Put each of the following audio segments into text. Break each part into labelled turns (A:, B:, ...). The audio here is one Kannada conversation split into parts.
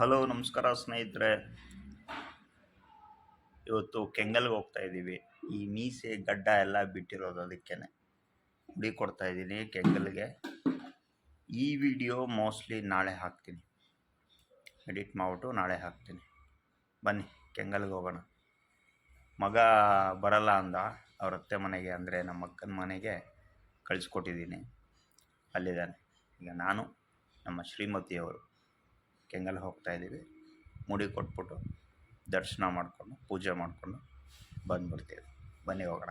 A: ಹಲೋ, ನಮಸ್ಕಾರ ಸ್ನೇಹಿತರೆ. ಇವತ್ತು ಕೆಂಗಲ್ಗೆ ಹೋಗ್ತಾ ಇದ್ದೀವಿ. ಈ ಮೀಸೆ ಗಡ್ಡ ಎಲ್ಲ ಬಿಟ್ಟಿರೋದು ಅದಕ್ಕೇನೆ. ಹುಡಿ ಕೊಡ್ತಾ ಇದ್ದೀನಿ ಕೆಂಗಲ್ಗೆ. ಈ ವಿಡಿಯೋ ಮೋಸ್ಟ್ಲಿ ನಾಳೆ ಹಾಕ್ತೀನಿ. ಎಡಿಟ್ ಮಾಡಿಬಿಟ್ಟು ನಾಳೆ ಹಾಕ್ತೀನಿ. ಬನ್ನಿ, ಕೆಂಗಲ್ಗೆ ಹೋಗೋಣ. ಮಗ ಬರಲ್ಲ ಅಂದ. ಅವ್ರ ಅತ್ತೆ ಮನೆಗೆ, ಅಂದರೆ ನಮ್ಮ ಅಕ್ಕನ ಮನೆಗೆ ಕಳಿಸ್ಕೊಟ್ಟಿದ್ದೀನಿ. ಅಲ್ಲಿದ್ದಾನೆ. ಈಗ ನಾನು ನಮ್ಮ ಶ್ರೀಮತಿಯವರು. ಕೆಂಗಲ್ ಹೋಗ್ತಾಯಿದ್ದೀವಿ ಮುಡಿ ಕೊಟ್ಬಿಟ್ಟು ದರ್ಶನ ಮಾಡಿಕೊಂಡು ಪೂಜೆ ಮಾಡಿಕೊಂಡು ಬಂದುಬಿಡ್ತೀವಿ. ಬನ್ನಿ ಹೋಗೋಣ.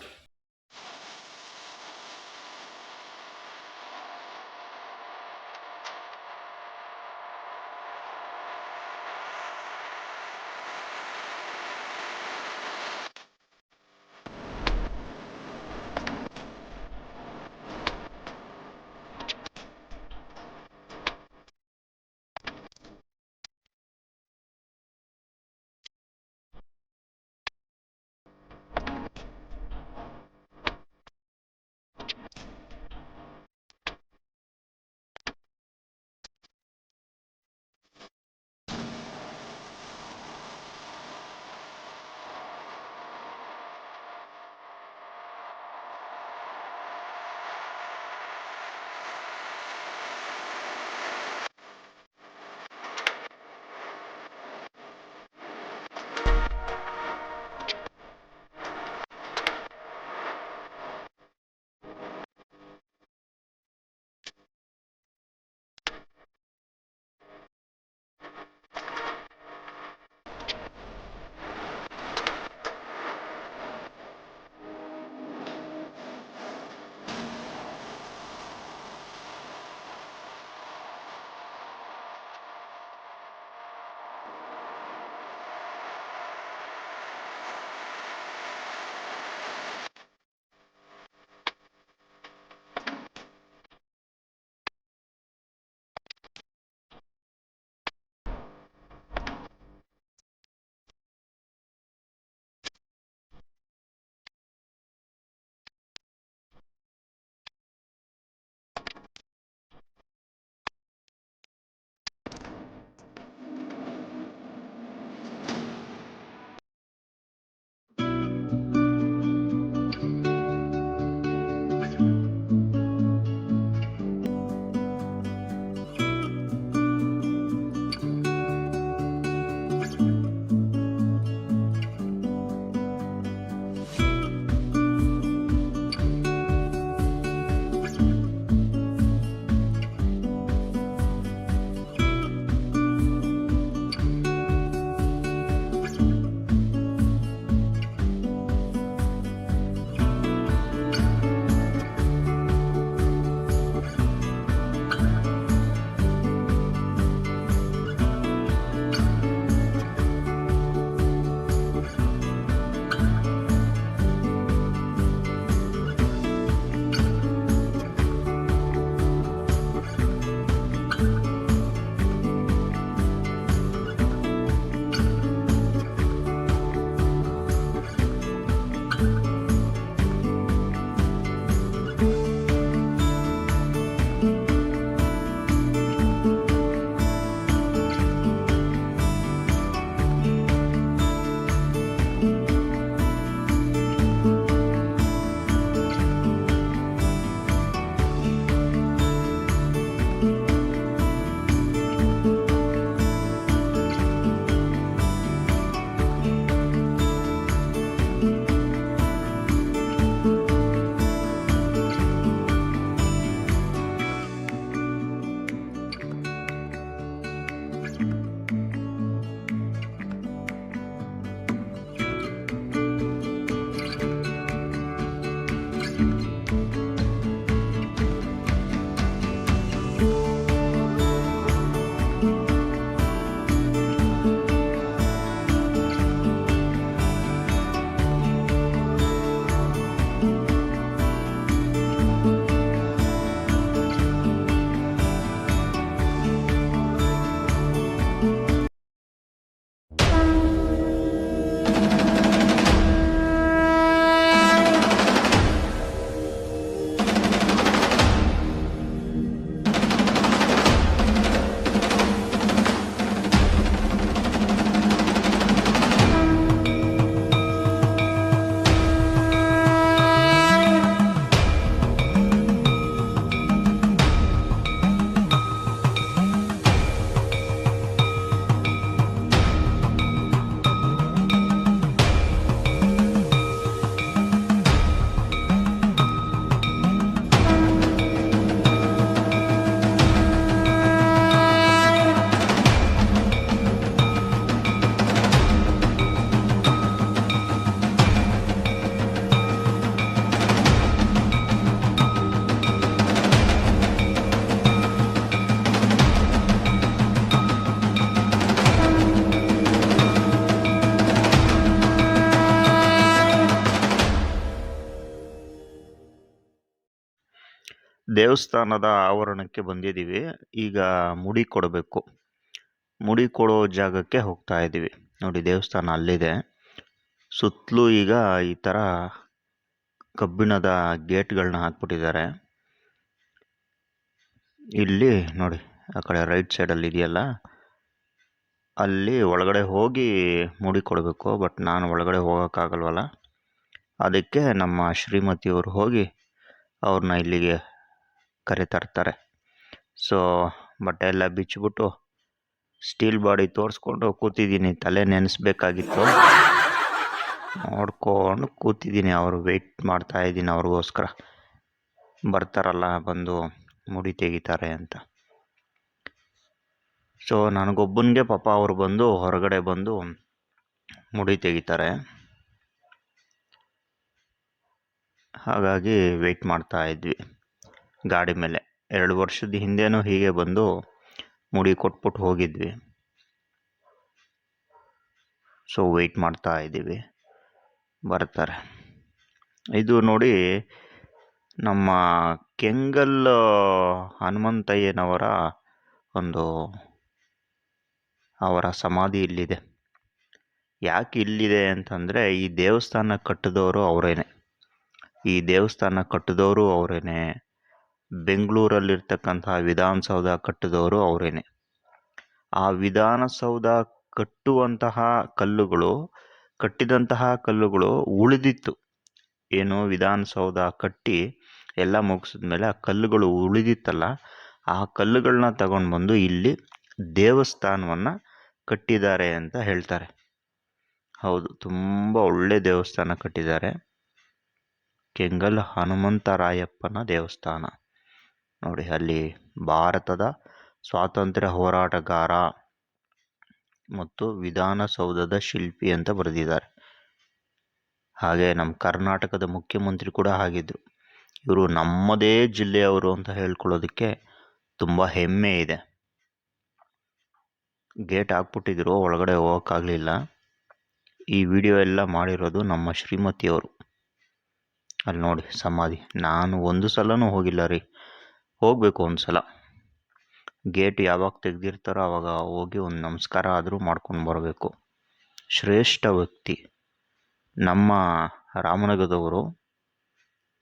A: ದೇವಸ್ಥಾನದ ಆವರಣಕ್ಕೆ ಬಂದಿದ್ದೀವಿ. ಈಗ ಮುಡಿ ಕೊಡಬೇಕು. ಮುಡಿ ಕೊಡೋ ಜಾಗಕ್ಕೆ ಹೋಗ್ತಾ ಇದ್ದೀವಿ. ನೋಡಿ ದೇವಸ್ಥಾನ ಅಲ್ಲಿದೆ. ಸುತ್ತಲೂ ಈಗ ಈ ಥರ ಕಬ್ಬಿಣದ ಗೇಟ್ಗಳನ್ನ ಹಾಕ್ಬಿಟ್ಟಿದ್ದಾರೆ. ಇಲ್ಲಿ ನೋಡಿ, ಆ ಕಡೆ ರೈಟ್ ಸೈಡಲ್ಲಿ ಇದೆಯಲ್ಲ? ಅಲ್ಲಿ ಒಳಗಡೆ ಹೋಗಿ ಮುಡಿ ಕೊಡಬೇಕು, ಬಟ್ ನಾನು ಒಳಗಡೆ ಹೋಗೋಕ್ಕಾಗಲ್ವಲ್ಲ. ಅದಕ್ಕೆ ನಮ್ಮ ಶ್ರೀಮತಿಯವರು ಹೋಗಿ ಅವ್ರನ್ನ ಇಲ್ಲಿಗೆ ಕರೆತರ್ತಾರೆ ಸೊ ಬಟ್ಟೆ ಎಲ್ಲ ಬಿಚ್ಚಿಬಿಟ್ಟು ಸ್ಟೀಲ್ ಬಾಡಿ ತೋರಿಸ್ಕೊಂಡು ಕೂತಿದ್ದೀನಿ. ತಲೆ ನೆನೆಸ್ಬೇಕಾಗಿತ್ತು. ನೋಡ್ಕೊಂಡು ಕೂತಿದ್ದೀನಿ. ಅವರು ವೆಯ್ಟ್ ಮಾಡ್ತಾ ಇದ್ದೀನಿ. ಅವ್ರಿಗೋಸ್ಕರ ಬರ್ತಾರಲ್ಲ, ಬಂದು ಮುಡಿ ತೆಗಿತಾರೆ ಅಂತ. ಸೊ ನನಗೊಬ್ಬನಿಗೆ ಪಾಪ ಅವರು ಬಂದು ಹೊರಗಡೆ ಬಂದು ಮುಡಿ ತೆಗಿತಾರೆ. ಹಾಗಾಗಿ ವೆಯ್ಟ್ ಮಾಡ್ತಾ ಇದ್ವಿ. ಗಾಡಿ ಮೇಲೆ. ಎರಡು ವರ್ಷದ ಹಿಂದೆನೂ ಹೀಗೆ ಬಂದು ಮುಡಿ ಕೊಟ್ಬಿಟ್ಟು ಹೋಗಿದ್ವಿ. ಸೊ ವೆಯ್ಟ್ ಮಾಡ್ತಾ ಇದ್ದೀವಿ. ಬರ್ತಾರೆ. ಇದು ನೋಡಿ ನಮ್ಮ ಕೆಂಗಲ್ ಹನುಮಂತಯ್ಯನವರ ಒಂದು ಅವರ ಸಮಾಧಿ ಇಲ್ಲಿದೆ. ಯಾಕೆ ಇಲ್ಲಿದೆ ಅಂತಂದರೆ ಈ ದೇವಸ್ಥಾನ ಕಟ್ಟಿದವರು ಅವರೇನೆ. ಈ ದೇವಸ್ಥಾನ ಕಟ್ಟಿದವರು ಅವರೇನೆ ಬೆಂಗಳೂರಲ್ಲಿರ್ತಕ್ಕಂತಹ ವಿಧಾನಸೌಧ ಕಟ್ಟಿದವರು ಅವರೇನೆ. ಆ ವಿಧಾನಸೌಧ ಕಟ್ಟುವಂತಹ ಕಲ್ಲುಗಳು, ಕಟ್ಟಿದಂತಹ ಕಲ್ಲುಗಳು ಉಳಿದಿತ್ತು. ಏನು ವಿಧಾನಸೌಧ ಕಟ್ಟಿ ಎಲ್ಲ ಮುಗಿಸಿದ್ಮೇಲೆ ಆ ಕಲ್ಲುಗಳು ಉಳಿದಿತ್ತಲ್ಲ, ಆ ಕಲ್ಲುಗಳನ್ನ ತಗೊಂಡು ಬಂದು ಇಲ್ಲಿ ದೇವಸ್ಥಾನವನ್ನು ಕಟ್ಟಿದ್ದಾರೆ ಅಂತ ಹೇಳ್ತಾರೆ. ಹೌದು, ತುಂಬ ಒಳ್ಳೆ ದೇವಸ್ಥಾನ ಕಟ್ಟಿದ್ದಾರೆ. ಕೆಂಗಲ್ ಹನುಮಂತರಾಯಪ್ಪನ ದೇವಸ್ಥಾನ. ನೋಡಿ, ಅಲ್ಲಿ ಭಾರತದ ಸ್ವಾತಂತ್ರ್ಯ ಹೋರಾಟಗಾರ ಮತ್ತು ವಿಧಾನಸೌಧದ ಶಿಲ್ಪಿ ಅಂತ ಬರೆದಿದ್ದಾರೆ. ಹಾಗೆ ನಮ್ಮ ಕರ್ನಾಟಕದ ಮುಖ್ಯಮಂತ್ರಿ ಕೂಡ ಆಗಿದ್ದರು. ಇವರು ನಮ್ಮದೇ ಜಿಲ್ಲೆಯವರು ಅಂತ ಹೇಳ್ಕೊಳ್ಳೋದಕ್ಕೆ ತುಂಬ ಹೆಮ್ಮೆ ಇದೆ. ಗೇಟ್ ಹಾಕ್ಬಿಟ್ಟಿದ್ರು, ಒಳಗಡೆ ಹೋಗೋಕ್ಕಾಗಲಿಲ್ಲ. ಈ ವಿಡಿಯೋ ಎಲ್ಲ ಮಾಡಿರೋದು ನಮ್ಮ ಶ್ರೀಮತಿಯವರು. ಅಲ್ಲಿ ನೋಡಿ, ಸಮಾಧಿ. ನಾನು ಒಂದು ಸಲನೂ ಹೋಗಿಲ್ಲ ರೀ. ಹೋಗಬೇಕು ಒಂದು ಸಲ ಗೇಟ್ ಯಾವಾಗ ತೆಗೆದಿರ್ತಾರೋ ಆವಾಗ ಹೋಗಿ ಒಂದು ನಮಸ್ಕಾರ ಆದರೂ ಮಾಡ್ಕೊಂಡು ಬರಬೇಕು. ಶ್ರೇಷ್ಠ ವ್ಯಕ್ತಿ. ನಮ್ಮ ರಾಮನಗರದವರು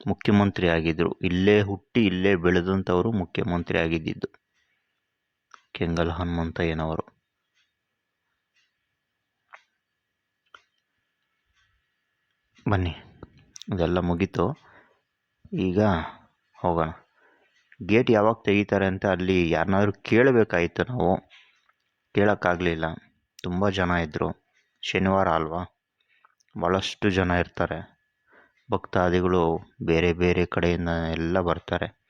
A: ಮುಖ್ಯಮಂತ್ರಿ ಆಗಿದ್ದರು ಇಲ್ಲೇ ಹುಟ್ಟಿ ಇಲ್ಲೇ ಬೆಳೆದಂಥವರು ಮುಖ್ಯಮಂತ್ರಿ ಆಗಿದ್ದಿದ್ದು. ಕೆಂಗಲ್ ಹನುಮಂತಯ್ಯನವರು ಬನ್ನಿ, ಇದೆಲ್ಲ ಮುಗೀತು. ಈಗ ಹೋಗೋಣ. ಗೇಟ್ ಯಾವಾಗ ತೆಗಿತಾರೆ ಅಂತ ಅಲ್ಲಿ ಯಾರನ್ನಾದ್ರೂ ಕೇಳಬೇಕಾಯಿತು ನಾವು. ಕೇಳೋಕ್ಕಾಗಲಿಲ್ಲ. ತುಂಬ ಜನ ಇದ್ದರು ಶನಿವಾರ ಅಲ್ವಾ? ಭಾಳಷ್ಟು ಜನ ಇರ್ತಾರೆ. ಭಕ್ತಾದಿಗಳು ಬೇರೆ ಬೇರೆ ಕಡೆಯಿಂದ ಎಲ್ಲ ಬರ್ತಾರೆ.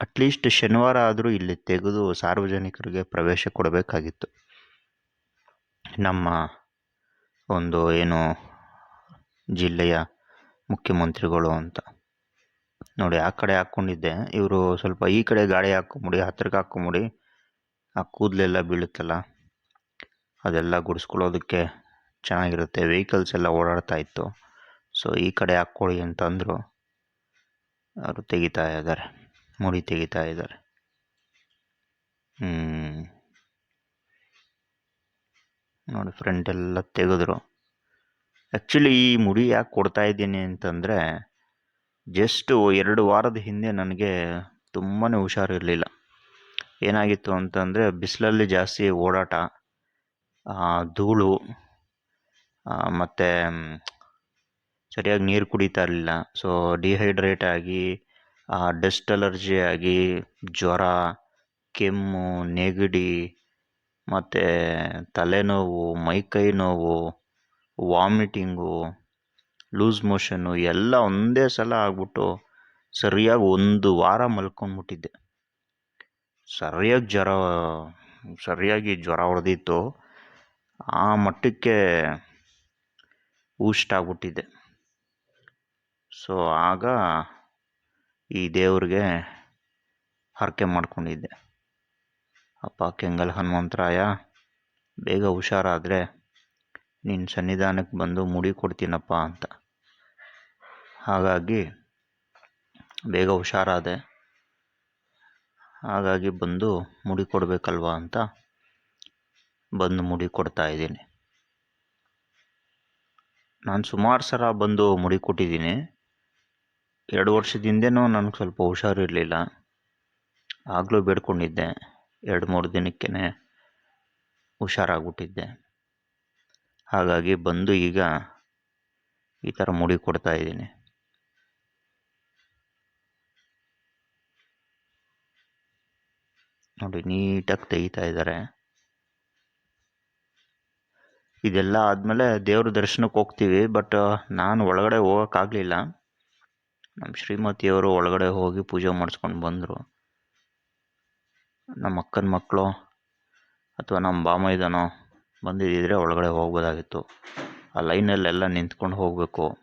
A: ಅಟ್ಲೀಸ್ಟ್ ಶನಿವಾರ ಆದರೂ ಇಲ್ಲಿ ತೆಗೆದು ಸಾರ್ವಜನಿಕರಿಗೆ ಪ್ರವೇಶ ಕೊಡಬೇಕಾಗಿತ್ತು. ನಮ್ಮ ಒಂದು ಏನು ಜಿಲ್ಲೆಯ ಮುಖ್ಯಮಂತ್ರಿಗಳು ಅಂತ. ನೋಡಿ, ಆ ಕಡೆ ಹಾಕ್ಕೊಂಡಿದ್ದೆ. ಇವರು ಸ್ವಲ್ಪ ಈ ಕಡೆ ಗಾಡಿ ಹಾಕ್ಕೊಂಬಿಡಿ ಹತ್ತಿರಕ್ಕೆ ಹಾಕ್ಕೊಂಬಿಡಿ. ಆ ಕೂದಲೆಲ್ಲ ಬೀಳುತ್ತಲ್ಲ, ಅದೆಲ್ಲ ಗುಡಿಸ್ಕೊಳ್ಳೋದಕ್ಕೆ ಚೆನ್ನಾಗಿರುತ್ತೆ. ವೆಹಿಕಲ್ಸ್ ಎಲ್ಲ ಓಡಾಡ್ತಾ ಇತ್ತು. ಸೊ ಈ ಕಡೆ ಹಾಕ್ಕೊಳ್ಳಿ ಅಂತಂದರು. ಅವರು ತೆಗಿತಾ ಇದ್ದಾರೆ. ಮುಡಿ ತೆಗಿತಾ ಇದ್ದಾರೆ. ಹ್ಞೂ ನೋಡಿ ಫ್ರೆಂಡ್ ಎಲ್ಲ ತೆಗೆದ್ರು. ಆ್ಯಕ್ಚುಲಿ ಈ ಮುಡಿ ಯಾಕೆ ಕೊಡ್ತಾ ಇದ್ದೀನಿ ಅಂತಂದರೆ ಜಸ್ಟು ಎರಡು ವಾರದ ಹಿಂದೆ ನನಗೆ ತುಂಬಾ ಹುಷಾರಿರಲಿಲ್ಲ. ಏನಾಗಿತ್ತು ಅಂತಂದರೆ ಬಿಸಿಲಲ್ಲಿ ಜಾಸ್ತಿ ಓಡಾಟ ಧೂಳು ಮತ್ತು ಸರಿಯಾಗಿ ನೀರು ಕುಡಿತಾ ಇರಲಿಲ್ಲ. ಸೊ ಡಿಹೈಡ್ರೇಟ್ ಆಗಿ ಡಸ್ಟ್ ಅಲರ್ಜಿ ಆಗಿ, ಜ್ವರ, ಕೆಮ್ಮು, ನೆಗಡಿ, ಮತ್ತು ತಲೆನೋವು, ಮೈಕೈ ನೋವು ವಾಮಿಟಿಂಗು ಲೂಸ್ ಮೋಷನ್ನು ಎಲ್ಲ ಒಂದೇ ಸಲ ಆಗ್ಬಿಟ್ಟು ಸರಿಯಾಗಿ ಒಂದು ವಾರ ಮಲ್ಕೊಂಡ್ಬಿಟ್ಟಿದ್ದೆ. ಸರಿಯಾಗಿ ಜ್ವರ ಸರಿಯಾಗಿ ಜ್ವರ ಹೊಡೆದಿತ್ತು. ಆ ಮಟ್ಟಕ್ಕೆ ಊಷ್ಟಾಗ್ಬಿಟ್ಟಿದ್ದೆ ಸೊ ಆಗ ಈ ದೇವ್ರಿಗೆ ಹರಕೆ ಮಾಡ್ಕೊಂಡಿದ್ದೆ. ಅಪ್ಪ, ಕೆಂಗಲ್ ಹನುಮಂತರಾಯ, ಬೇಗ ಹುಷಾರಾದರೆ ನಿನ್ನ ಸನ್ನಿಧಾನಕ್ಕೆ ಬಂದು ಮುಡಿ ಕೊಡ್ತೀನಪ್ಪ ಅಂತ. ಹಾಗಾಗಿ ಬೇಗ ಹುಷಾರಾದೆ. ಹಾಗಾಗಿ ಬಂದು ಮುಡಿ ಕೊಡಬೇಕಲ್ವಾ ಅಂತ ಬಂದು ಮುಡಿ ಕೊಡ್ತಾ ಇದ್ದೀನಿ. ನಾನು ಸುಮಾರು ಸಲ ಬಂದು ಮುಡಿ ಕೊಟ್ಟಿದ್ದೀನಿ. ಎರಡು ವರ್ಷದ ಹಿಂದೆನೂ ನನಗೆ ಸ್ವಲ್ಪ ಹುಷಾರಿರಲಿಲ್ಲ ಆಗಲೂ ಬೇಡ್ಕೊಂಡಿದ್ದೆ. ಎರಡು ಮೂರು ದಿನಕ್ಕೇ ಹುಷಾರಾಗ್ಬಿಟ್ಟಿದ್ದೆ. ಹಾಗಾಗಿ ಬಂದು ಈಗ ಈ ಥರ ಮುಡಿ ಕೊಡ್ತಾ ಇದ್ದೀನಿ. ನೋಡಿ, ನೀಟಾಗಿ ತೆಗಿತಾ ಇದ್ದಾರೆ. ಇದೆಲ್ಲ ಆದಮೇಲೆ ದೇವ್ರ ದರ್ಶನಕ್ಕೆ ಹೋಗ್ತೀವಿ, ಬಟ್ ನಾನು ಒಳಗಡೆ ಹೋಗೋಕ್ಕಾಗಲಿಲ್ಲ. ನಮ್ಮ ಶ್ರೀಮತಿಯವರು ಒಳಗಡೆ ಹೋಗಿ ಪೂಜೆ ಮಾಡಿಸ್ಕೊಂಡು ಬಂದರು. ನಮ್ಮ ಅಕ್ಕನ ಮಕ್ಕಳು ಅಥವಾ ನಮ್ಮ ಬಾಮೈದನೋ ಬಂದಿದ್ದಿದ್ರೆ ಒಳಗಡೆ ಹೋಗ್ಬೋದಾಗಿತ್ತು. ಆ ಲೈನಲ್ಲೆಲ್ಲ ನಿಂತ್ಕೊಂಡು ಹೋಗಬೇಕು.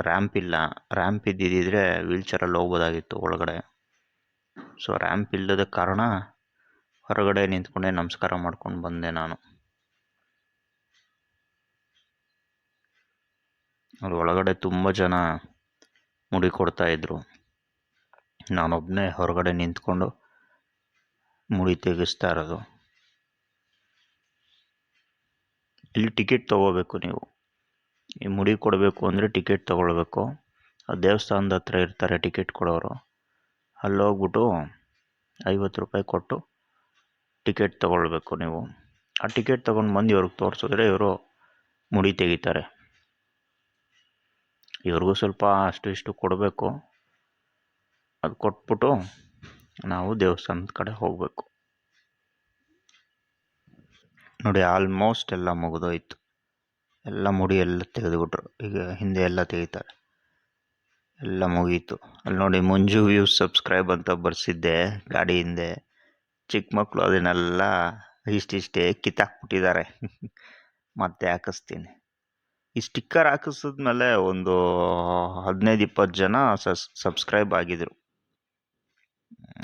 A: ರ್ಯಾಂಪ್ ಇಲ್ಲ. ರ್ಯಾಂಪ್ ಇದ್ದಿದ್ದರೆ ವೀಲ್ಚೇರಲ್ಲಿ ಹೋಗ್ಬೋದಾಗಿತ್ತು ಒಳಗಡೆ. ಸೊ ರ್ಯಾಂಪ್ ಇಲ್ಲದ ಕಾರಣ ಹೊರಗಡೆ ನಿಂತ್ಕೊಂಡೆ, ನಮಸ್ಕಾರ ಮಾಡ್ಕೊಂಡು ಬಂದೆ ನಾನು. ಅಲ್ಲಿ ಒಳಗಡೆ ತುಂಬ ಜನ ಮುಡಿ ಕೊಡ್ತಾ ಇದ್ರು. ನಾನೊಬ್ಬನೇ ಹೊರಗಡೆ ನಿಂತ್ಕೊಂಡು ಮುಡಿ ತೆಗೆಸ್ತಾ ಇರೋದು. ಇಲ್ಲಿ ಟಿಕೆಟ್ ತೊಗೋಬೇಕು ನೀವು. ಈ ಮುಡಿ ಕೊಡಬೇಕು ಅಂದರೆ ಟಿಕೆಟ್ ತೊಗೊಳ್ಬೇಕು. ಆ ದೇವಸ್ಥಾನದ ಹತ್ರ ಇರ್ತಾರೆ ಟಿಕೆಟ್ ಕೊಡೋರು. ಅಲ್ಲಿ ಹೋಗ್ಬಿಟ್ಟು ಐವತ್ತು ರೂಪಾಯಿ ಕೊಟ್ಟು ಟಿಕೆಟ್ ತೊಗೊಳ್ಬೇಕು ನೀವು. ಆ ಟಿಕೆಟ್ ತೊಗೊಂಡು ಬಂದು ಇವ್ರಿಗೆ ತೋರಿಸಿದ್ರೆ ಇವರು ಮುಡಿ ತೆಗಿತಾರೆ. ಇವ್ರಿಗೂ ಸ್ವಲ್ಪ ಅಷ್ಟು ಇಷ್ಟು ಕೊಡಬೇಕು. ಅದು ಕೊಟ್ಬಿಟ್ಟು ನಾವು ದೇವಸ್ಥಾನದ ಕಡೆ ಹೋಗಬೇಕು. ನೋಡಿ ಆಲ್ಮೋಸ್ಟ್ ಎಲ್ಲ ಮುಗಿದೋಯ್ತು. ಎಲ್ಲ ಮುಡಿ ಎಲ್ಲ ತೆಗೆದುಬಿಟ್ರು. ಈಗ ಹಿಂದೆ ಎಲ್ಲ ತೆಗಿತಾರೆ. ಎಲ್ಲ ಮುಗೀತು. ಅಲ್ಲಿ ನೋಡಿ ಮಂಜು ವ್ಯೂ ಸಬ್ಸ್ಕ್ರೈಬ್ ಅಂತ ಬರ್ಸಿದ್ದೆ ಗಾಡಿ ಹಿಂದೆ ಚಿಕ್ಕ ಮಕ್ಕಳು ಅದನ್ನೆಲ್ಲ ಇಷ್ಟಿಷ್ಟೇ ಕಿತ್ತಾಕ್ಬಿಟ್ಟಿದ್ದಾರೆ. ಮತ್ತೆ ಹಾಕಿಸ್ತೀನಿ. ಈ ಸ್ಟಿಕ್ಕರ್ ಹಾಕಿಸಿದ್ಮೇಲೆ ಒಂದು ಹದಿನೈದು ಇಪ್ಪತ್ತು ಜನ ಸಸ್, ಸಬ್ಸ್ಕ್ರೈಬ್ ಆಗಿದ್ರು.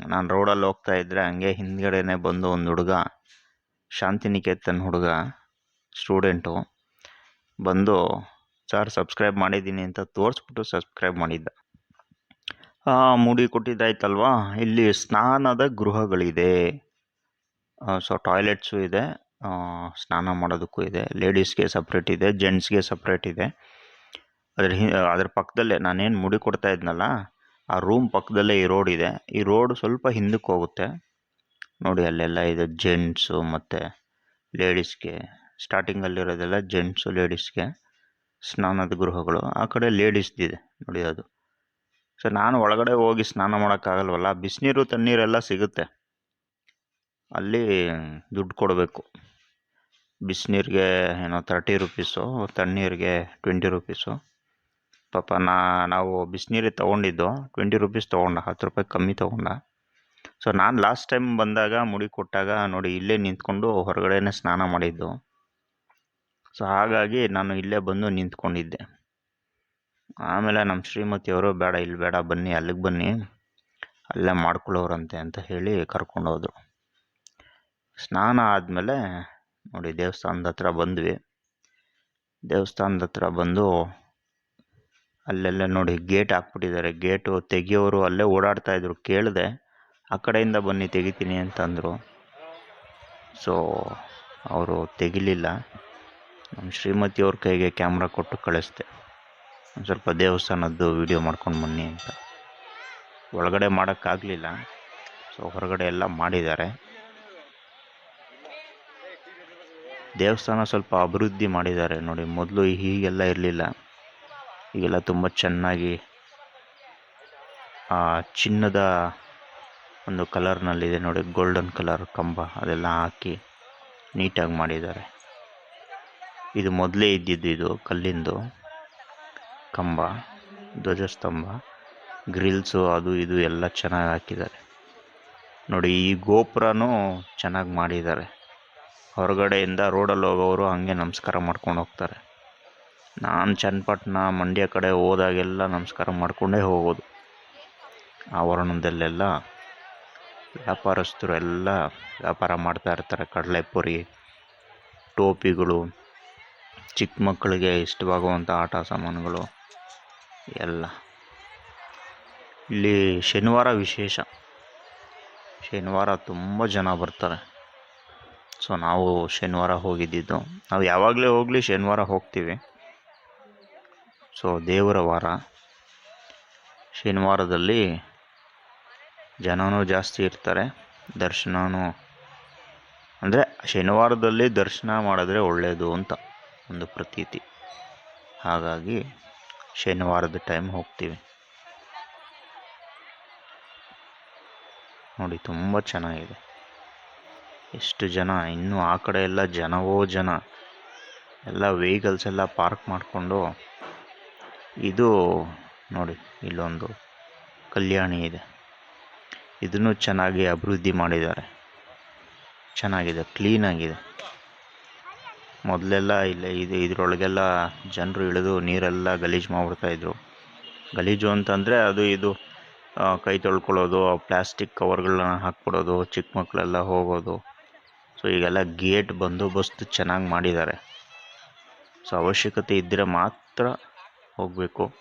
A: ನಾನು ರೋಡಲ್ಲಿ ಹೋಗ್ತಾ ಇದ್ದರೆ ಹಂಗೆ ಹಿಂದ್ಗಡೆನೆ ಬಂದು ಒಂದು ಹುಡುಗ, ಶಾಂತಿನಿಕೇತನ್ ಹುಡುಗ, ಸ್ಟೂಡೆಂಟು ಬಂದು ಸರ್ ಸಬ್ಸ್ಕ್ರೈಬ್ ಮಾಡಿದ್ದೀನಿ ಅಂತ ತೋರಿಸ್ಬಿಟ್ಟು ಸಬ್ಸ್ಕ್ರೈಬ್ ಮಾಡಿದ್ದ. ಮೂಡಿ ಕೊಟ್ಟಿದ್ದಾಯ್ತಲ್ವಾ? ಇಲ್ಲಿ ಸ್ನಾನದ ಗೃಹಗಳಿದೆ. ಸೊ ಟಾಯ್ಲೆಟ್ಸು ಇದೆ. ಸ್ನಾನ ಮಾಡೋದಕ್ಕೂ ಇದೆ. ಲೇಡೀಸ್ಗೆ ಸಪ್ರೇಟ್ ಇದೆ, ಜೆಂಟ್ಸ್ಗೆ ಸಪ್ರೇಟ್ ಇದೆ. ಅದ್ರ ಹಿ, ಅದ್ರ ಪಕ್ಕದಲ್ಲೇ ನಾನೇನು ಮುಡಿ ಕೊಡ್ತಾ ಇದ್ನಲ್ಲ, ಆ ರೂಮ್ ಪಕ್ಕದಲ್ಲೇ ಈ ರೋಡ್ ಇದೆ. ಈ ರೋಡ್ ಸ್ವಲ್ಪ ಹಿಂದಕ್ಕೆ ಹೋಗುತ್ತೆ. ನೋಡಿ, ಅಲ್ಲೆಲ್ಲ ಇದೆ ಜೆಂಟ್ಸು ಮತ್ತು ಲೇಡೀಸ್ಗೆ. ಸ್ಟಾರ್ಟಿಂಗಲ್ಲಿರೋದೆಲ್ಲ ಜೆಂಟ್ಸು, ಲೇಡೀಸ್ಗೆ. ಸ್ನಾನದ ಗೃಹಗಳು, ಆ ಕಡೆ ಲೇಡೀಸ್ದಿದೆ ನೋಡಿ ಅದು. ಸೊ ನಾನು ಒಳಗಡೆ ಹೋಗಿ ಸ್ನಾನ ಮಾಡೋಕ್ಕಾಗಲ್ವಲ್ಲ ಬಿಸಿನೀರು, ತಣ್ಣೀರೆಲ್ಲ ಸಿಗುತ್ತೆ. ಅಲ್ಲಿ ದುಡ್ಡು ಕೊಡಬೇಕು. ಬಿಸಿನೀರಿಗೆ ಏನೋ ತರ್ಟಿ ರುಪೀಸು ತಣ್ಣೀರಿಗೆ ಟ್ವೆಂಟಿ ರುಪೀಸು ಪಾಪ ನಾ, ನಾವು ಬಿಸಿನೀರಿಗೆ ತೊಗೊಂಡಿದ್ದು ಟ್ವೆಂಟಿ ರುಪೀಸ್ ತೊಗೊಂಡ, ಹತ್ತು ರೂಪಾಯಿ ಕಮ್ಮಿ ತೊಗೊಂಡ. ಸೊ ನಾನು ಲಾಸ್ಟ್ ಟೈಮ್ ಬಂದಾಗ, ಮುಡಿ ಕೊಟ್ಟಾಗ ನೋಡಿ, ಇಲ್ಲೇ ನಿಂತ್ಕೊಂಡು ಹೊರಗಡೆನೇ ಸ್ನಾನ ಮಾಡಿದ್ದು. ಸೊ ಹಾಗಾಗಿ ನಾನು ಇಲ್ಲೇ ಬಂದು ನಿಂತ್ಕೊಂಡಿದ್ದೆ. ಆಮೇಲೆ ನಮ್ಮ ಶ್ರೀಮತಿಯವರು, ಬೇಡ, ಇಲ್ಲಿ ಬೇಡ, ಬನ್ನಿ, ಅಲ್ಲಿಗೆ ಬನ್ನಿ, ಅಲ್ಲೇ ಮಾಡ್ಕೊಳ್ಳೋರಂತೆ ಅಂತ ಹೇಳಿ ಕರ್ಕೊಂಡೋದ್ರು. ಸ್ನಾನ ಆದಮೇಲೆ ನೋಡಿ ದೇವಸ್ಥಾನದ ಹತ್ರ ಬಂದ್ವಿ. ದೇವಸ್ಥಾನದ ಹತ್ರ ಬಂದು ಅಲ್ಲೆಲ್ಲ ನೋಡಿ ಗೇಟ್ ಹಾಕ್ಬಿಟ್ಟಿದ್ದಾರೆ. ಗೇಟು ತೆಗಿಯೋರು ಅಲ್ಲೇ ಓಡಾಡ್ತಾ ಇದ್ರು. ಕೇಳಿದೆ, ಆ ಕಡೆಯಿಂದ ಬನ್ನಿ, ತೆಗಿತೀನಿ ಅಂತಂದರು. ಸೊ ಅವರು ತೆಗಿಲಿಲ್ಲ. ನಮ್ಮ ಶ್ರೀಮತಿಯವ್ರ ಕೈಗೆ ಕ್ಯಾಮ್ರಾ ಕೊಟ್ಟು ಕಳಿಸ್ದೆ. ಒಂದು ಸ್ವಲ್ಪ ದೇವಸ್ಥಾನದ್ದು ವಿಡಿಯೋ ಮಾಡ್ಕೊಂಡು ಬನ್ನಿ ಅಂತ. ಒಳಗಡೆ ಮಾಡೋಕ್ಕಾಗಲಿಲ್ಲ. ಸೊ ಹೊರಗಡೆ ಎಲ್ಲ ಮಾಡಿದ್ದಾರೆ. ದೇವಸ್ಥಾನ ಸ್ವಲ್ಪ ಅಭಿವೃದ್ಧಿ ಮಾಡಿದ್ದಾರೆ ನೋಡಿ. ಮೊದಲು ಹೀಗೆಲ್ಲ ಇರಲಿಲ್ಲ. ಈಗೆಲ್ಲ ತುಂಬ ಚೆನ್ನಾಗಿ, ಆ, ಚಿನ್ನದ ಒಂದು ಕಲರ್ನಲ್ಲಿದೆ ನೋಡಿ. ಗೋಲ್ಡನ್ ಕಲರ್ ಕಂಬ ಅದೆಲ್ಲ ಹಾಕಿ ನೀಟಾಗಿ ಮಾಡಿದ್ದಾರೆ. ಇದು ಮೊದಲೇ ಇದ್ದಿದ್ದು ಇದು ಕಲ್ಲಿಂದು. ಕಂಬ, ಧ್ವಜಸ್ತಂಭ, ಗ್ರಿಲ್ಸು ಅದು ಇದು ಎಲ್ಲ ಚೆನ್ನಾಗಿ ಹಾಕಿದ್ದಾರೆ. ನೋಡಿ ಈ ಗೋಪುರನೂ ಚೆನ್ನಾಗಿ ಮಾಡಿದ್ದಾರೆ. ಹೊರಗಡೆಯಿಂದ ರೋಡಲ್ಲಿ ಹೋಗೋರು ಹಾಗೆ ನಮಸ್ಕಾರ ಮಾಡ್ಕೊಂಡು ಹೋಗ್ತಾರೆ. ನಾನು ಚನ್ನಪಟ್ಟಣ ಮಂಡ್ಯ ಕಡೆ ಹೋದಾಗೆಲ್ಲ ನಮಸ್ಕಾರ ಮಾಡಿಕೊಂಡೇ ಹೋಗೋದು. ಆವರಣದಲ್ಲೆಲ್ಲ ವ್ಯಾಪಾರಸ್ಥರು ಎಲ್ಲ ವ್ಯಾಪಾರ ಮಾಡ್ತಾ ಇರ್ತಾರೆ ಕಡಲೆಪುರಿ, ಟೋಪಿಗಳು. ಚಿಕ್ಕ ಮಕ್ಕಳಿಗೆ ಇಷ್ಟವಾಗುವಂಥ ಆಟ ಸಾಮಾನುಗಳು ಎಲ್ಲ. ಇಲ್ಲಿ ಶನಿವಾರ ವಿಶೇಷ. ಶನಿವಾರ ತುಂಬ ಜನ ಬರ್ತಾರೆ. ಸೊ, ನಾವು ಶನಿವಾರ ಹೋಗಿದ್ದಿದ್ದು ನಾವು ಯಾವಾಗಲೇ ಹೋಗಲಿ ಶನಿವಾರ ಹೋಗ್ತೀವಿ. ಸೊ, ದೇವರ ವಾರ. ಶನಿವಾರದಲ್ಲಿ ಜನನೂ ಜಾಸ್ತಿ ಇರ್ತಾರೆ. ದರ್ಶನವೂ ಅಂದರೆ ಶನಿವಾರದಲ್ಲಿ ದರ್ಶನ ಮಾಡಿದ್ರೆ ಒಳ್ಳೆಯದು ಅಂತ. ಒಂದು ಪ್ರತೀತಿ. ಹಾಗಾಗಿ ಶನಿವಾರದ ಟೈಮ್ ಹೋಗ್ತೀವಿ. ನೋಡಿ, ತುಂಬ ಚೆನ್ನಾಗಿದೆ. ಎಷ್ಟು ಜನ, ಇನ್ನೂ ಆ ಕಡೆ ಎಲ್ಲ ಜನವೋ ಜನ, ಎಲ್ಲ ವೆಹಿಕಲ್ಸ್ ಎಲ್ಲ ಪಾರ್ಕ್ ಮಾಡಿಕೊಂಡು, ಇದು ನೋಡಿ, ಇಲ್ಲೊಂದು ಕಲ್ಯಾಣಿ ಇದೆ. ಇದನ್ನು ಚೆನ್ನಾಗಿ ಅಭಿವೃದ್ಧಿ ಮಾಡಿದ್ದಾರೆ. ಚೆನ್ನಾಗಿದೆ ಕ್ಲೀನಾಗಿದೆ ಮೊದಲೆಲ್ಲ ಇಲ್ಲಿ ಇದು ಇದರೊಳಗೆಲ್ಲ ಜನರು ಇಳಿದು ನೀರೆಲ್ಲ ಗಲೀಜು ಮಾಡಿಬಿಡ್ತಾಯಿದ್ರು ಗಲೀಜು ಅಂತಂದರೆ ಅದು ಇದು ಕೈ ತೊಳ್ಕೊಳ್ಳೋದು ಪ್ಲಾಸ್ಟಿಕ್ ಕವರ್ಗಳನ್ನ ಹಾಕ್ಬಿಡೋದು, ಚಿಕ್ಕ ಮಕ್ಕಳೆಲ್ಲ ಹೋಗೋದು. ಸೊ ಈಗೆಲ್ಲ ಗೇಟ್ ಬಂದೋಬಸ್ತ್ ಚೆನ್ನಾಗಿ ಮಾಡಿದ್ದಾರೆ. ಸೊ ಅವಶ್ಯಕತೆ ಇದ್ದರೆ ಮಾತ್ರ ಹೋಗಬೇಕು.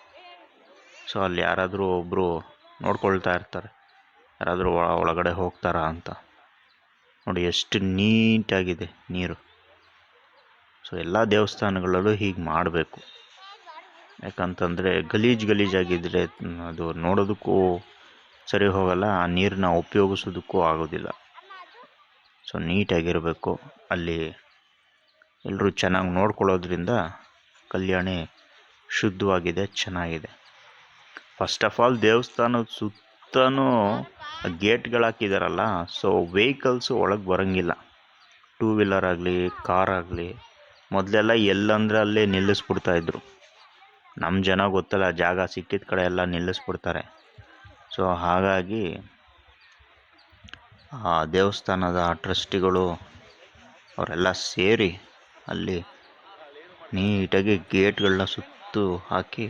A: ಸೊ ಅಲ್ಲಿ ಯಾರಾದರೂ ಒಬ್ಬರು ನೋಡ್ಕೊಳ್ತಾ ಇರ್ತಾರೆ. ಯಾರಾದರೂ ಒಳಗಡೆ ಹೋಗ್ತಾರಾ ಅಂತ. ನೋಡಿ, ಎಷ್ಟು ನೀಟಾಗಿದೆ ನೀರು. ಸೊ ಎಲ್ಲ ದೇವಸ್ಥಾನಗಳಲ್ಲೂ ಹೀಗೆ ಮಾಡಬೇಕು. ಯಾಕಂತಂದರೆ ಗಲೀಜು ಗಲೀಜಾಗಿದ್ದರೆ ಅದು ನೋಡೋದಕ್ಕೂ ಸರಿ ಹೋಗಲ್ಲ, ಆ ನೀರನ್ನ ಉಪಯೋಗಿಸೋದಕ್ಕೂ ಆಗೋದಿಲ್ಲ. ಸೊ ನೀಟಾಗಿರಬೇಕು. ಅಲ್ಲಿ ಎಲ್ಲರೂ ಚೆನ್ನಾಗಿ ನೋಡ್ಕೊಳ್ಳೋದ್ರಿಂದ ಕಲ್ಯಾಣಿ ಶುದ್ಧವಾಗಿದೆ, ಚೆನ್ನಾಗಿದೆ. ಫಸ್ಟ್ ಆಫ್ ಆಲ್ ದೇವಸ್ಥಾನದ ಸುತ್ತನೂ ಗೇಟ್ಗಳು ಹಾಕಿದಾರಲ್ಲ ಸೊ ವೆಹಿಕಲ್ಸು ಒಳಗೆ ಬರೋಂಗಿಲ್ಲ. ಟೂ ವೀಲರ್ ಆಗಲಿ ಕಾರ್ ಆಗಲಿ ಮೊದಲೆಲ್ಲ ಎಲ್ಲಂದ್ರೆ ಅಲ್ಲೇ ನಿಲ್ಲಿಸ್ಬಿಡ್ತಾಯಿದ್ರು. ನಮ್ಮ ಜನ ಗೊತ್ತಲ್ಲ, ಜಾಗ ಸಿಕ್ಕಿದ ಕಡೆ ಎಲ್ಲ ನಿಲ್ಲಿಸ್ಬಿಡ್ತಾರೆ. ಸೊ ಹಾಗಾಗಿ, ಆ ದೇವಸ್ಥಾನದ ಟ್ರಸ್ಟಿಗಳು ಅವರೆಲ್ಲ ಸೇರಿ ಅಲ್ಲಿ ನೀಟಾಗಿ ಗೇಟ್ಗಳನ್ನ ಸುತ್ತು ಹಾಕಿ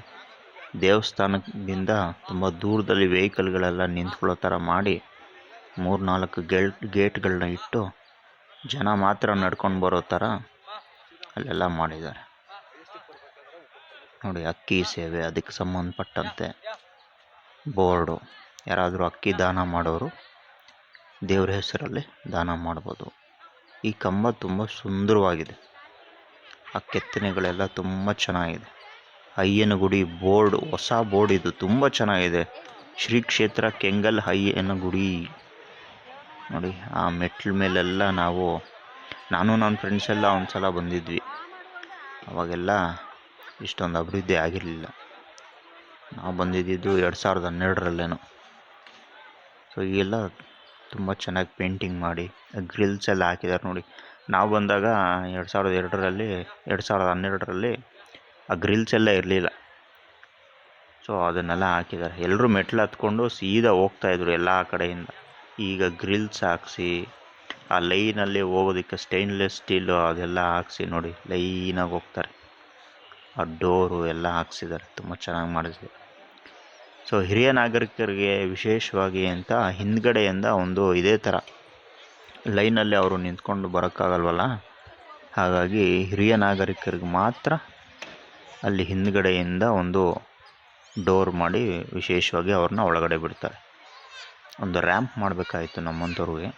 A: ದೇವಸ್ಥಾನದಿಂದ ತುಂಬ ದೂರದಲ್ಲಿ ವೆಹಿಕಲ್ಗಳೆಲ್ಲ ನಿಂತ್ಕೊಳ್ಳೋ ಥರ ಮಾಡಿ ಮೂರು ನಾಲ್ಕು ಗೇಟ್ ಗೇಟ್ಗಳನ್ನ ಇಟ್ಟು ಜನ ಮಾತ್ರ ನಡ್ಕೊಂಡು ಬರೋ ಥರ ಅಲ್ಲೆಲ್ಲ ಮಾಡಿದ್ದಾರೆ. ನೋಡಿ ಅಕ್ಕಿ ಸೇವೆ, ಅದಕ್ಕೆ ಸಂಬಂಧಪಟ್ಟಂತೆ ಬೋರ್ಡು. ಯಾರಾದರೂ ಅಕ್ಕಿ ದಾನ ಮಾಡೋರು, ದೇವ್ರ ಹೆಸರಲ್ಲಿ ದಾನ ಮಾಡ್ಬೋದು. ಈ ಕಂಬ ತುಂಬ ಸುಂದರವಾಗಿದೆ. ಆ ಕೆತ್ತನೆಗಳೆಲ್ಲ ತುಂಬ ಚೆನ್ನಾಗಿದೆ. ಅಯ್ಯನಗುಡಿ ಬೋರ್ಡ್, ಹೊಸ ಬೋರ್ಡ್ ಇದು ತುಂಬ ಚೆನ್ನಾಗಿದೆ. ಶ್ರೀ ಕ್ಷೇತ್ರ ಕೆಂಗಲ್ ಅಯ್ಯನಗುಡಿ ನೋಡಿ, ಆ ಮೆಟ್ಲ ಮೇಲೆಲ್ಲ ನಾವು ನಾನು ನನ್ನ ಫ್ರೆಂಡ್ಸ್ ಎಲ್ಲ ಒಂದು ಸಲ ಬಂದಿದ್ವಿ. ಅವಾಗೆಲ್ಲ ಇಷ್ಟೊಂದು ಅಭಿವೃದ್ಧಿ ಆಗಿರಲಿಲ್ಲ. ನಾವು ಬಂದಿದ್ದು ಎರಡು ಸಾವಿರದ ಹನ್ನೆರಡರಲ್ಲೇನೋ. ಸೊ ಈಗೆಲ್ಲ ತುಂಬ ಚೆನ್ನಾಗಿ ಪೇಂಟಿಂಗ್ ಮಾಡಿ ಗ್ರಿಲ್ಸ್ ಎಲ್ಲ ಹಾಕಿದ್ದಾರೆ ನೋಡಿ. ನಾವು ಬಂದಾಗ ಎರಡು ಸಾವಿರದ ಎರಡರಲ್ಲಿ, ಎರಡು ಸಾವಿರದ ಹನ್ನೆರಡರಲ್ಲಿ ಆ ಗ್ರಿಲ್ಸ್ ಎಲ್ಲ ಇರಲಿಲ್ಲ. ಸೊ ಅದನ್ನೆಲ್ಲ ಹಾಕಿದ್ದಾರೆ ಎಲ್ಲರೂ ಮೆಟ್ಲು ಹತ್ಕೊಂಡು ಸೀದಾ ಹೋಗ್ತಾಯಿದ್ರು ಎಲ್ಲ ಕಡೆಯಿಂದ. ಈಗ ಗ್ರಿಲ್ಸ್ ಹಾಕ್ಸಿ ಆ ಲೈನಲ್ಲಿ ಹೋಗೋದಕ್ಕೆ ಸ್ಟೈನ್ಲೆಸ್ ಸ್ಟೀಲು ಅದೆಲ್ಲ ಹಾಕ್ಸಿ ನೋಡಿ, ಲೈನಾಗಿ ಹೋಗ್ತಾರೆ. ಆ ಡೋರು ಎಲ್ಲ ಹಾಕ್ಸಿದ್ದಾರೆ, ತುಂಬ ಚೆನ್ನಾಗಿ ಮಾಡಿಸಿದ್ದಾರೆ ಸೊ ಹಿರಿಯ ನಾಗರಿಕರಿಗೆ ವಿಶೇಷವಾಗಿ ಅಂತ ಹಿಂದ್ಗಡೆಯಿಂದ ಒಂದು ಇದೇ ಥರ. ಲೈನಲ್ಲಿ ಅವರು ನಿಂತ್ಕೊಂಡು ಬರೋಕ್ಕಾಗಲ್ವಲ್ಲ? ಹಾಗಾಗಿ ಹಿರಿಯ ನಾಗರಿಕರಿಗೆ ಮಾತ್ರ ಅಲ್ಲಿ ಹಿಂದ್ಗಡೆಯಿಂದ ಒಂದು ಡೋರ್ ಮಾಡಿ ವಿಶೇಷವಾಗಿ ಅವ್ರನ್ನ ಒಳಗಡೆ ಬಿಡ್ತಾರೆ. ಒಂದು ರ್ಯಾಂಪ್ ಮಾಡಬೇಕಾಯಿತು ನಮ್ಮಂಥವ್ರಿಗೆ.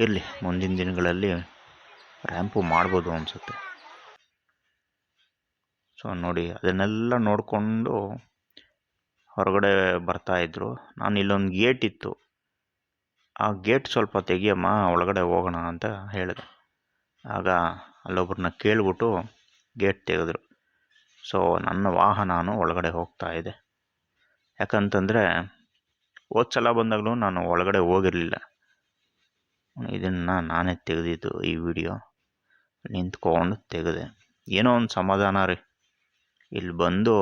A: ಇರಲಿ, ಮುಂದಿನ ದಿನಗಳಲ್ಲಿ ರ್ಯಾಂಪು ಮಾಡ್ಬೋದು ಅನಿಸುತ್ತೆ. ಸೊ ನೋಡಿ, ಅದನ್ನೆಲ್ಲ ನೋಡಿಕೊಂಡು ಹೊರಗಡೆ ಬರ್ತಾಯಿದ್ರು ನಾನು ಇಲ್ಲೊಂದು ಗೇಟ್ ಇತ್ತು. ಆ ಗೇಟ್ ಸ್ವಲ್ಪ ತೆಗಿಯಮ್ಮ, ಒಳಗಡೆ ಹೋಗೋಣ ಅಂತ ಹೇಳಿದೆ. ಆಗ ಅಲ್ಲೊಬ್ರನ್ನ ಕೇಳಿಬಿಟ್ಟು ಗೇಟ್ ತೆಗೆದ್ರು. ಸೊ ನನ್ನ ವಾಹನನು ಒಳಗಡೆ ಹೋಗ್ತಾ ಇದೆ. ಯಾಕಂತಂದರೆ ಹೋದ ಸಲ ಬಂದಾಗಲೂ ನಾನು ಒಳಗಡೆ ಹೋಗಿರಲಿಲ್ಲ. ಇದನ್ನು ನಾನೇ ತೆಗೆದಿದ್ದು ಈ ವಿಡಿಯೋ ನಿಂತ್ಕೊಂಡು ತೆಗೆದೆ. ಏನೋ ಒಂದು ಸಮಾಧಾನ ರೀ. ಇಲ್ಲಿ ಬಂದು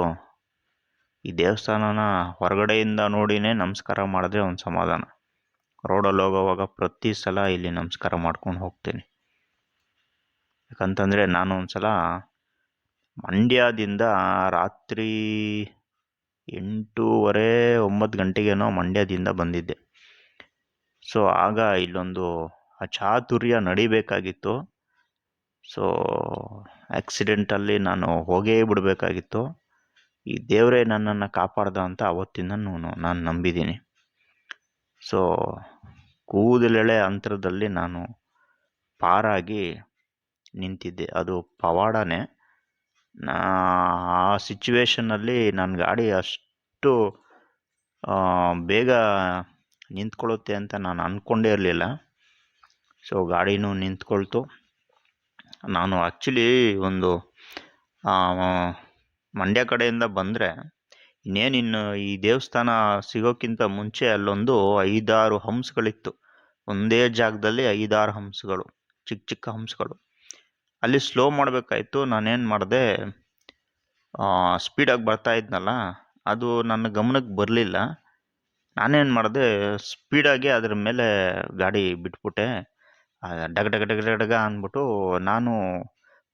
A: ಈ ದೇವಸ್ಥಾನನ ಹೊರಗಡೆಯಿಂದ ನೋಡಿನೇ ನಮಸ್ಕಾರ ಮಾಡಿದ್ರೆ ಒಂದು ಸಮಾಧಾನ. ರೋಡಲ್ಲಿ ಹೋಗೋವಾಗ ಪ್ರತಿ ಸಲ ಇಲ್ಲಿ ನಮಸ್ಕಾರ ಮಾಡ್ಕೊಂಡು ಹೋಗ್ತೀನಿ. ಯಾಕಂತಂದರೆ ನಾನು ಒಂದು ಸಲ ಮಂಡ್ಯದಿಂದ ರಾತ್ರಿ ಎಂಟೂವರೆ ಒಂಬತ್ತು ಗಂಟೆಗೇನೋ ಮಂಡ್ಯದಿಂದ ಬಂದಿದ್ದೆ. ಸೊ, ಆಗ ಇಲ್ಲೊಂದು ಆ ಚಾತುರ್ಯ ನಡಿಬೇಕಾಗಿತ್ತು. ಸೊ ಆ್ಯಕ್ಸಿಡೆಂಟಲ್ಲಿ ನಾನು ಹೋಗೇ ಬಿಡಬೇಕಾಗಿತ್ತು. ಈ ದೇವರೇ ನನ್ನನ್ನು ಕಾಪಾಡ್ದ ಅಂತ ಅವತ್ತಿಂದ ನಾನು ನಂಬಿದ್ದೀನಿ. ಸೊ ಕೂದಲೆಳೆ ಅಂತರದಲ್ಲಿ ನಾನು ಪಾರಾಗಿ ನಿಂತಿದ್ದೆ. ಅದು ಪವಾಡನೇ. ನಾ, ಆ ಸಿಚುವೇಶನ್ನಲ್ಲಿ ನನ್ನ ಗಾಡಿ ಅಷ್ಟು ಬೇಗ ನಿಂತ್ಕೊಳ್ಳುತ್ತೆ ಅಂತ ನಾನು ಅಂದ್ಕೊಂಡೇ ಇರಲಿಲ್ಲ. ಸೊ ಗಾಡಿನೂ ನಿಂತ್ಕೊಳ್ತು. ನಾನು ಆ್ಯಕ್ಚುಲಿ ಒಂದು ಮಂಡ್ಯ ಕಡೆಯಿಂದ ಬಂದರೆ, ಇನ್ನೇನು ಇನ್ನು ಈ ದೇವಸ್ಥಾನ ಸಿಗೋಕ್ಕಿಂತ ಮುಂಚೆ ಅಲ್ಲೊಂದು ಐದಾರು ಹಂಸಗಳಿತ್ತು. ಒಂದೇ ಜಾಗದಲ್ಲಿ ಐದಾರು ಹಂಸಗಳು, ಚಿಕ್ಕ ಚಿಕ್ಕ ಹಂಸಗಳು. ಅಲ್ಲಿ ಸ್ಲೋ ಮಾಡಬೇಕಾಯ್ತು. ನಾನೇನು ಮಾಡಿದೆ ಸ್ಪೀಡಾಗಿ ಬರ್ತಾ ಇದ್ನಲ್ಲ, ಅದು ನನ್ನ ಗಮನಕ್ಕೆ ಬರಲಿಲ್ಲ. ನಾನೇನು ಮಾಡಿದೆ, ಸ್ಪೀಡಾಗಿ ಅದ್ರ ಮೇಲೆ ಗಾಡಿ ಬಿಟ್ಬಿಟ್ಟೆ. ಡಗ ಡಗ ಡಗ ಡಗ ಅಂದ್ಬಿಟ್ಟು ನಾನು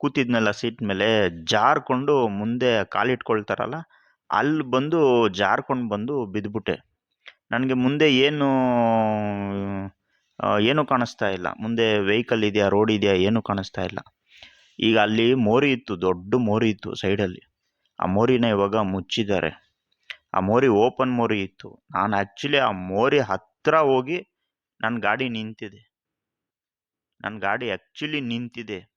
A: ಕೂತಿದ್ನಲ್ಲ ಸೀಟ್ ಮೇಲೆ, ಜಾರ್ಕೊಂಡು ಮುಂದೆ ಕಾಲಿಟ್ಕೊಳ್ತಾರಲ್ಲ, ಅಲ್ಲಿ ಬಂದು ಜಾರ್ಕೊಂಡು ಬಂದು ಬಿದ್ದುಬಿಟ್ಟೆ ನನಗೆ ಮುಂದೆ ಏನು ಏನೂ ಕಾಣಿಸ್ತಾ ಇಲ್ಲ. ಮುಂದೆ ವೆಹಿಕಲ್ ಇದೆಯಾ, ರೋಡ್ ಇದೆಯಾ, ಏನೂ ಕಾಣಿಸ್ತಾ ಇಲ್ಲ. ಈಗ ಅಲ್ಲಿ ಮೋರಿ ಇತ್ತು, ದೊಡ್ಡ ಮೋರಿ ಇತ್ತು ಸೈಡಲ್ಲಿ. ಆ ಮೋರಿನ ಇವಾಗ ಮುಚ್ಚಿದ್ದಾರೆ. ಆ ಮೋರಿ ಓಪನ್ ಮೋರಿ ಇತ್ತು. ನಾನು ಆ್ಯಕ್ಚುಲಿ ಆ ಮೋರಿ ಹತ್ತಿರ ಹೋಗಿ ನನ್ನ ಗಾಡಿ ನಿಂತಿದೆ. ನನ್ನ ಗಾಡಿ ಆ್ಯಕ್ಚುಲಿ ನಿಂತಿದೆ.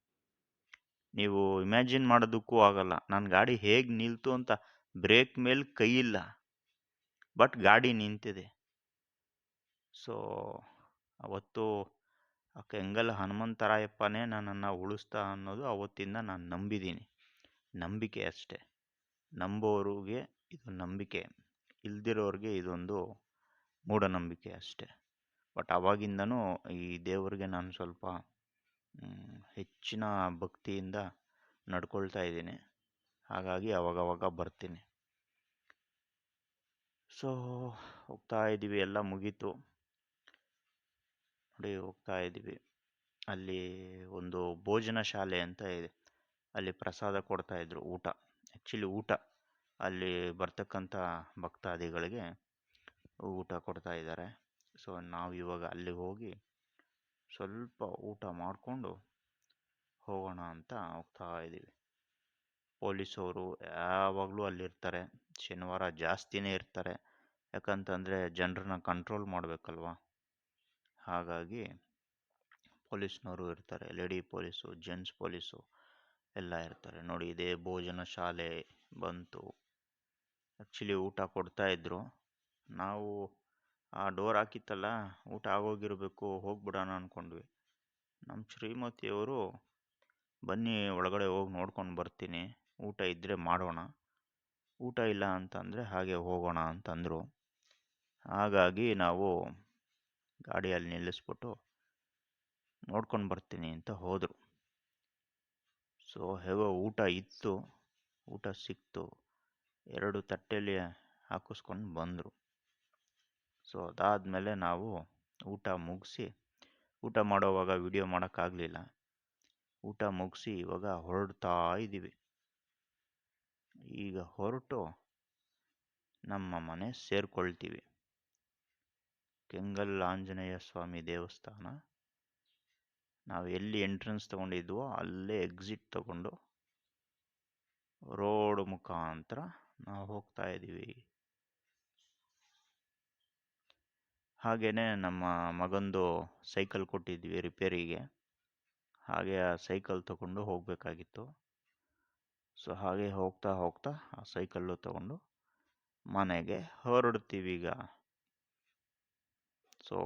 A: ನೀವು ಇಮ್ಯಾಜಿನ್ ಮಾಡೋದಕ್ಕೂ ಆಗಲ್ಲ. ನನ್ನ ಗಾಡಿ ಹೇಗೆ ನಿಲ್ತು ಅಂತ ಬ್ರೇಕ್ ಮೇಲೆ ಕೈ ಇಲ್ಲ. ಬಟ್ ಗಾಡಿ ನಿಂತಿದೆ. ಸೊ ಅವತ್ತು ಆ ಕೆಂಗಲ್ ಹನುಮಂತರಾಯಪ್ಪನೇ ನನ್ನನ್ನು ಉಳಿಸ್ತಾ ಅನ್ನೋದು ಅವತ್ತಿಂದ ನಾನು ನಂಬಿದ್ದೀನಿ. ನಂಬಿಕೆ ಅಷ್ಟೇ. ನಂಬೋರಿಗೆ ಇದು ನಂಬಿಕೆ. ಇಲ್ದಿರೋರಿಗೆ ಇದೊಂದು ಮೂಢನಂಬಿಕೆ ಅಷ್ಟೇ. ಬಟ್ ಅವಾಗಿಂದನೂ ಈ ದೇವರಿಗೆ ನಾನು ಸ್ವಲ್ಪ ಹೆಚ್ಚಿನ ಭಕ್ತಿಯಿಂದ ನಡ್ಕೊಳ್ತಾ ಇದ್ದೀನಿ. ಹಾಗಾಗಿ ಅವಾಗವಾಗ ಬರ್ತೀನಿ. ಸೊ ಹೋಗ್ತಾ ಇದ್ದೀವಿ. ಎಲ್ಲ ಮುಗೀತು. ನೋಡಿ, ಹೋಗ್ತಾ ಇದ್ದೀವಿ. ಅಲ್ಲಿ ಒಂದು ಭೋಜನ ಶಾಲೆ ಅಂತ ಇದೆ. ಅಲ್ಲಿ ಪ್ರಸಾದ ಕೊಡ್ತಾಯಿದ್ರು ಊಟ. ಆ್ಯಕ್ಚುಲಿ ಊಟ. ಅಲ್ಲಿ ಬರ್ತಕ್ಕಂಥ ಭಕ್ತಾದಿಗಳಿಗೆ ಊಟ ಕೊಡ್ತಾ ಇದ್ದಾರೆ. ಸೊ ನಾವು ಇವಾಗ ಅಲ್ಲಿಗೆ ಹೋಗಿ ಸ್ವಲ್ಪ ಊಟ ಮಾಡಿಕೊಂಡು ಹೋಗೋಣ ಅಂತ ಹೋಗ್ತಾ ಇದ್ದೀವಿ. ಪೊಲೀಸವರು ಯಾವಾಗಲೂ ಅಲ್ಲಿರ್ತಾರೆ. ಶನಿವಾರ ಜಾಸ್ತಿನೇ ಇರ್ತಾರೆ. ಯಾಕಂತಂದರೆ ಜನರನ್ನ ಕಂಟ್ರೋಲ್ ಮಾಡಬೇಕಲ್ವ? ಹಾಗಾಗಿ ಪೊಲೀಸ್ನವರು ಇರ್ತಾರೆ. ಲೇಡಿ ಪೊಲೀಸು ಜೆಂಟ್ಸ್ ಪೊಲೀಸು ಎಲ್ಲ ಇರ್ತಾರೆ. ನೋಡಿ, ಇದೇ ಭೋಜನ ಶಾಲೆ ಬಂತು. ಆ್ಯಕ್ಚುಲಿ ಊಟ ಕೊಡ್ತಾ ಇದ್ರು. ನಾವು, ಆ ಡೋರ್ ಹಾಕಿತ್ತಲ್ಲ, ಊಟ ಆಗೋಗಿರಬೇಕು, ಹೋಗಿಬಿಡೋಣ ಅಂದ್ಕೊಂಡ್ವಿ ನಮ್ಮ ಶ್ರೀಮತಿಯವರು, ಬನ್ನಿ ಒಳಗಡೆ ಹೋಗಿ ನೋಡ್ಕೊಂಡು ಬರ್ತೀನಿ, ಊಟ ಇದ್ದರೆ ಮಾಡೋಣ. ಊಟ ಇಲ್ಲ ಅಂತಂದರೆ ಹಾಗೆ ಹೋಗೋಣ ಅಂತಂದರು. ಹಾಗಾಗಿ ನಾವು ಗಾಡಿಯಲ್ಲಿ ನಿಲ್ಲಿಸ್ಬಿಟ್ಟು ನೋಡ್ಕೊಂಡು ಬರ್ತೀನಿ ಅಂತ ಹೋದರು. ಸೊ ಹೇಗೋ ಊಟ ಇತ್ತು, ಊಟ ಸಿಕ್ತು. ಎರಡು ತಟ್ಟೆಯಲ್ಲಿ ಹಾಕಿಸ್ಕೊಂಡು ಬಂದರು. ಸೊ ಅದಾದಮೇಲೆ ನಾವು ಊಟ ಮುಗಿಸಿ, ಊಟ ಮಾಡೋವಾಗ ವಿಡಿಯೋ ಮಾಡೋಕ್ಕಾಗಲಿಲ್ಲ. ಊಟ ಮುಗಿಸಿ ಇವಾಗ ಹೊರಡ್ತಾ ಇದ್ದೀವಿ. ಈಗ ಹೊರಟು ನಮ್ಮ ಮನೆ ಸೇರಿಕೊಳ್ತೀವಿ. ಕೆಂಗಲ್ ಆಂಜನೇಯ ಸ್ವಾಮಿ ದೇವಸ್ಥಾನ. ನಾವು ಎಲ್ಲಿ ಎಂಟ್ರೆನ್ಸ್ ತೊಗೊಂಡಿದ್ವೋ ಅಲ್ಲೇ ಎಕ್ಸಿಟ್ ತಗೊಂಡು ರೋಡ್ ಮುಖಾಂತರ ನಾವು ಹೋಗ್ತಾ ಇದ್ದೀವಿ. ಹಾಗೆಯೇ ನಮ್ಮ ಮಗಂದು ಸೈಕಲ್ ಕೊಟ್ಟಿದ್ವಿ ರಿಪೇರಿಗೆ. ಹಾಗೆ ಆ ಸೈಕಲ್ ತಗೊಂಡು ಹೋಗಬೇಕಾಗಿತ್ತು. ಸೊ, ಹಾಗೆ ಹೋಗ್ತಾ ಹೋಗ್ತಾ ಆ ಸೈಕಲ್ಲು ತಗೊಂಡು ಮನೆಗೆ ಹೊರಡ್ತೀವಿ ಈಗ. ಸೊ,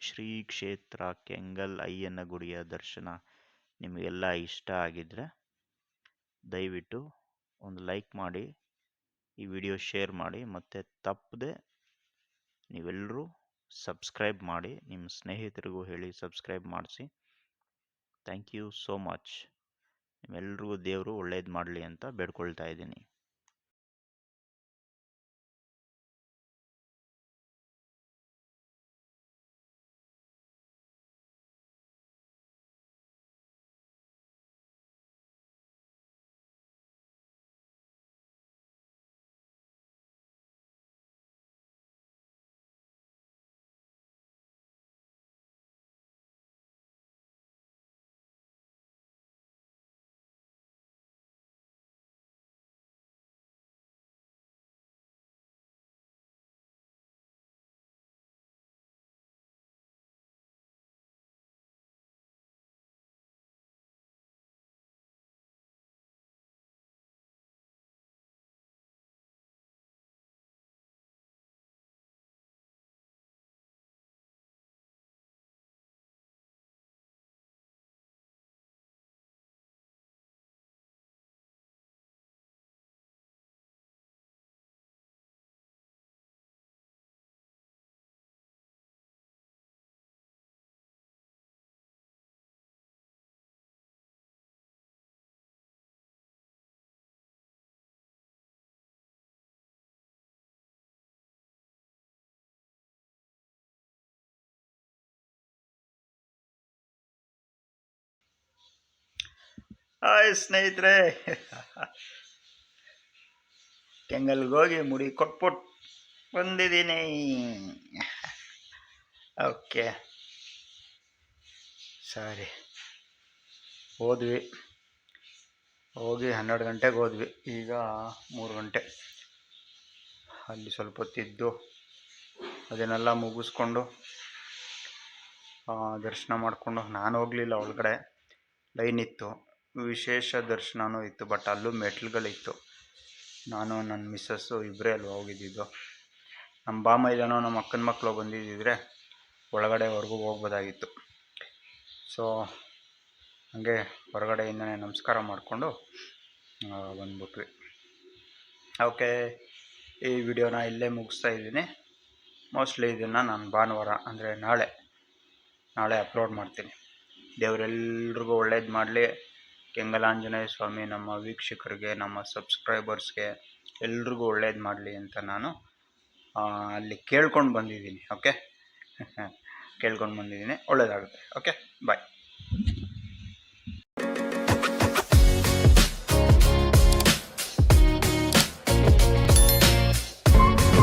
A: ಶ್ರೀ ಕ್ಷೇತ್ರ ಕೆಂಗಲ್ ಅಯ್ಯನ ಗುಡಿಯ ದರ್ಶನ ನಿಮಗೆಲ್ಲ ಇಷ್ಟ ಆಗಿದ್ದರೆ ದಯವಿಟ್ಟು ಒಂದು ಲೈಕ್ ಮಾಡಿ ಈ ವಿಡಿಯೋ ಶೇರ್ ಮಾಡಿ ಮತ್ತು ತಪ್ಪದೆ ನೀವೆಲ್ಲರೂ ಸಬ್ಸ್ಕ್ರೈಬ್ ಮಾಡಿ, ನಿಮ್ಮ ಸ್ನೇಹಿತರಿಗೂ ಹೇಳಿ ಸಬ್ಸ್ಕ್ರೈಬ್ ಮಾಡಿಸಿ. Thank you so much. ನಿಮ್ಮೆಲ್ರಿಗೂ ದೇವರು ಒಳ್ಳೇದು ಮಾಡಲಿ ಅಂತ ಬೇಡ್ಕೊಳ್ತಾ ಇದ್ದೀನಿ.
B: ಹಾಯ್ ಸ್ನೇಹಿತರೆ. ಕೆಂಗಲ್ಗೆ ಹೋಗಿ ಮುಡಿ ಕೊಟ್ಬಿಟ್ಟು ಬಂದಿದ್ದೀನಿ. ಓಕೆ. ಸರಿ. ಹೋದ್ವಿ. ಹೋಗಿ ಹನ್ನೆರಡು ಗಂಟೆಗೆ ಹೋದ್ವಿ. ಈಗ ಮೂರು ಗಂಟೆ. ಅಲ್ಲಿ ಸ್ವಲ್ಪ ಹೊತ್ತಿದ್ದು ಅದನ್ನೆಲ್ಲ ಮುಗಿಸ್ಕೊಂಡು ದರ್ಶನ ಮಾಡಿಕೊಂಡು ನಾನು ಹೋಗಲಿಲ್ಲ ಒಳಗಡೆ. ಲೈನ್ ಇತ್ತು. ವಿಶೇಷ ದರ್ಶನವೂ ಇತ್ತು ಬಟ್ ಅಲ್ಲೂ ಮೆಟ್ಲುಗಳಿತ್ತು. ನಾನು ನನ್ನ ಮಿಸ್ಸಸ್ಸು ಇಬ್ಬರೇ ಅಲ್ವಾ ಹೋಗಿದ್ದಿದ್ದು. ನಮ್ಮ ಬಾಮೈದನೋ ನಮ್ಮ ಅಕ್ಕನ ಮಕ್ಕಳು ಬಂದಿದ್ದಿದ್ರೆ ಒಳಗಡೆವರೆಗೂ ಹೋಗ್ಬೋದಾಗಿತ್ತು. ಸೊ ಹಾಗೆ ಹೊರಗಡೆಯಿಂದನೇ ನಮಸ್ಕಾರ ಮಾಡಿಕೊಂಡು ಬಂದ್ಬಿಟ್ವಿ. ಓಕೆ, ಈ ವಿಡಿಯೋನ ಇಲ್ಲೇ ಮುಗಿಸ್ತಾ ಇದ್ದೀನಿ. ಮೋಸ್ಟ್ಲಿ ಇದನ್ನು ನಾನು ಭಾನುವಾರ, ಅಂದರೆ ನಾಳೆ ನಾಳೆ ಅಪ್ಲೋಡ್ ಮಾಡ್ತೀನಿ. ದೇವರೆಲ್ರಿಗೂ ಒಳ್ಳೇದು ಮಾಡಲಿ. ಕೆಂಗಲಾಂಜನೇಯ ಸ್ವಾಮಿ, ನಮ್ಮ ವೀಕ್ಷಕರಿಗೆ, ನಮ್ಮ ಸಬ್ಸ್ಕ್ರೈಬರ್ಸ್ಗೆ ಎಲ್ರಿಗೂ ಒಳ್ಳೇದು ಮಾಡಲಿ ಅಂತ ನಾನು ಅಲ್ಲಿ ಕೇಳ್ಕೊಂಡು ಬಂದಿದ್ದೀನಿ, ಓಕೆ? ಕೇಳ್ಕೊಂಡು ಬಂದಿದ್ದೀನಿ, ಒಳ್ಳೇದಾಗುತ್ತೆ, ಓಕೆ? ಬಾಯ್.